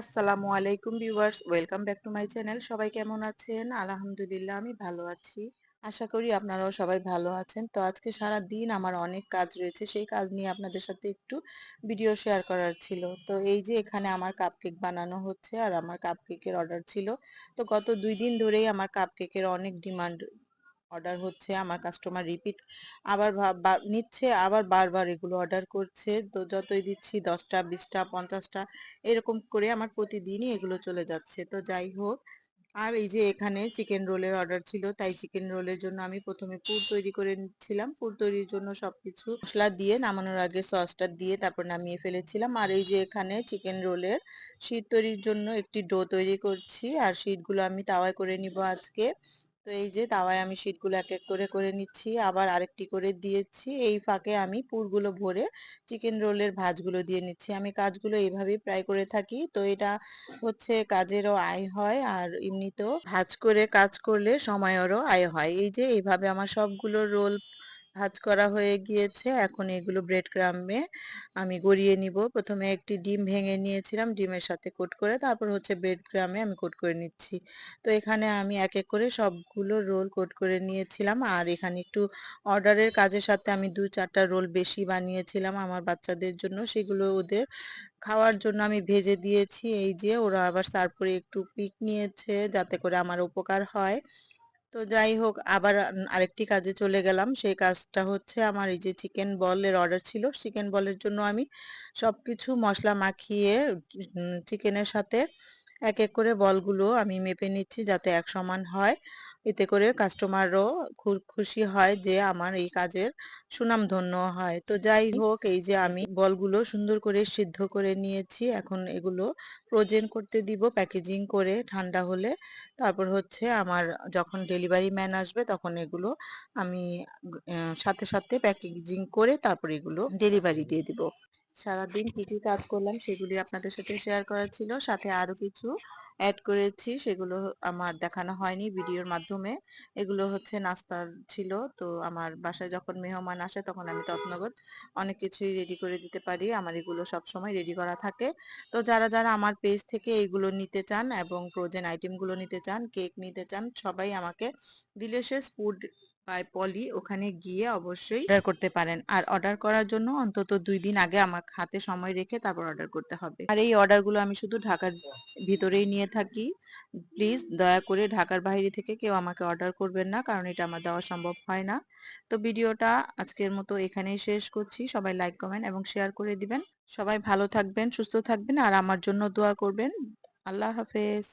আসসালামু আলাইকুম viewers, welcome back to my channel. সবাই কেমন আছেন? আলহামদুলিল্লাহ, আমি ভালো আছি। আশা করি আপনারাও সবাই ভালো আছেন। তো আজকে সারা দিন আমার অনেক কাজ রয়েছে, সেই কাজ নিয়ে আপনাদের সাথে একটু ভিডিও শেয়ার করার ছিল। তো এই যে এখানে আমার কাপকেক বানানো হচ্ছে আর আমার কাপকেকের অর্ডার ছিল। তো গত দুই দিন ধরেই আমার কাপকেকের অনেক ডিমান্ড অর্ডার হচ্ছে, আমার কাস্টমার রিপিট আবার নিচ্ছে, আবার বারবার এগুলো অর্ডার করছে। তো যতই দিচ্ছি, দশটা, বিশটা, পঞ্চাশটা, এরকম করে আমার প্রতিদিনই এগুলো চলে যাচ্ছে। তো যাই হোক, আর এই যে এখানে চিকেন রোলের অর্ডার ছিল, তাই চিকেন রোলের জন্য আমি প্রথমে পুর তৈরি করে নিচ্ছিলাম। পুর তৈরির জন্য সবকিছু মশলা দিয়ে নামানোর আগে সসটা দিয়ে তারপর নামিয়ে ফেলেছিলাম। আর এই যে এখানে চিকেন রোলের শীত তৈরির জন্য একটি ডো তৈরি করছি। আর শীটগুলো আমি তাওয়ায় করে নিব আজকে। তো এই যে তাওয়ায় আমি শীটগুলো এক এক করে করে নিচ্ছি। আবার আরেকটি করে দিয়েছি। এই ফাঁকে আমি পুরগুলো ভরে চিকেন রোলের ভাজগুলো দিয়ে নিচ্ছি। আমি কাজগুলো এইভাবেই প্রায় করে থাকি। তো এটা হচ্ছে কাজেরও আয় হয় আর এমনিতেও ভাজ করে কাজ করলে সময়েরও আয় হয়। এই যে এইভাবে আমার সবগুলো রোল ভাজ করা হয়ে গিয়েছে। এখন এগুলো ব্রেড ক্রামে আমি গড়িয়ে নিব। প্রথমে একটি ডিম ভেঙে নিয়েছিলাম, ডিমের সাথে কোট করে। তারপর হচ্ছে ব্রেড ক্রামে আমি কোট করে নিচ্ছি। তো এখানে আমি এক এক করে সবগুলো রোল কোট করে নিয়েছিলাম। আর এখানে একটু অর্ডারের কাজের সাথে আমি দু চারটা রোল বেশি বানিয়েছিলাম আমার বাচ্চাদের জন্য। সেগুলো ওদের খাওয়ার জন্য আমি ভেজে দিয়েছি। এই যে ওরা আবার তারপরে একটু পিক নিয়েছে যাতে করে আমার উপকার হয়। তো যাই হোক, আবার আরেকটি কাজে চলে গেলাম। সেই কাজটা হচ্ছে আমার এই যে চিকেন বলের অর্ডার ছিল। চিকেন বলের জন্য আমি সবকিছু মশলা মাখিয়ে চিকেনের সাথে এক এক করে বলগুলো আমি মেপে নিচ্ছি যাতে এক সমান হয়। এতে করে কাস্টমারও খুব খুশি হয় যে আমার এই কাজের সুনামধন্য হয়। তো যাই হোক এই যে আমি বলগুলো সুন্দর করে সিদ্ধ করে নিয়েছি এখন এগুলো ফ্রোজেন করতে দিব প্যাকেজিং করে ঠান্ডা হলে। তারপর হচ্ছে আমার যখন ডেলিভারি ম্যান আসবে তখন এগুলো আমি সাথে সাথে প্যাকেজিং করে তারপর এগুলো ডেলিভারি দিয়ে দিব। সারাদিন কি কি কাজ করলাম সেগুলি আপনাদের সাথে শেয়ার করা ছিল। সাথে আরও কিছু অ্যাড করেছি, সেগুলো আমার দেখানো হয়নি ভিডিওর মাধ্যমে। এগুলো হচ্ছে নাস্তা ছিল, তো আমার বাসায় যখন মেহমান আসে তখন আমি তৎনগত অনেক কিছুই রেডি করে দিতে পারি। আমার এগুলো সব সময় রেডি করা থাকে। তো যারা যারা আমার পেজ থেকে এইগুলো নিতে চান এবং ফ্রোজেন আইটেমগুলো নিতে চান কেক নিতে চান, সবাই আমাকে ডিলিশিয়াস ফুড বাই পলি ওখানে গিয়ে অবশ্যই অর্ডার করতে পারেন। আর অর্ডার করার জন্য অন্তত দুই দিন আগে আমার হাতে সময় রেখে তারপর অর্ডার করতে হবে। আর এই অর্ডারগুলো আমি শুধু ঢাকার ভিতরেই নিয়ে থাকি। প্লিজ দয়া করে ঢাকার বাইরে থেকে কেউ আমাকে অর্ডার করবেন না কারণ এটা আমার দেওয়া সম্ভব হয় না। তো ভিডিওটা আজকের মতো এখানেই শেষ করছি। সবাই লাইক কমেন্ট এবং শেয়ার করে দিবেন। সবাই ভালো থাকবেন সুস্থ থাকবেন আর আমার জন্য দোয়া করবেন। আল্লাহ হাফেজ।